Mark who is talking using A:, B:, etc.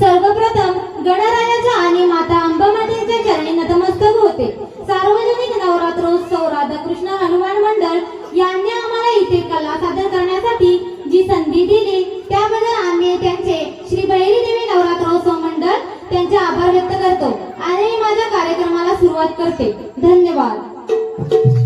A: सर्वप्रथम गणरायाच्या आणि माता अंबामातेच्या चरणी नतमस्तक होते. सार्वजनिक नवरात्रोत्सव राधाकृष्ण हनुमान मंडळ यांनी आम्हाला इथे कला सादर करण्यासाठी जी संधी दिली त्याबद्दल आम्ही त्यांचे श्री भैरी देवी नवरात्रोत्सव मंडळ त्यांचे आभार व्यक्त करतो. आणि माझ्या कार्यक्रमाला सुरुवात करते. धन्यवाद.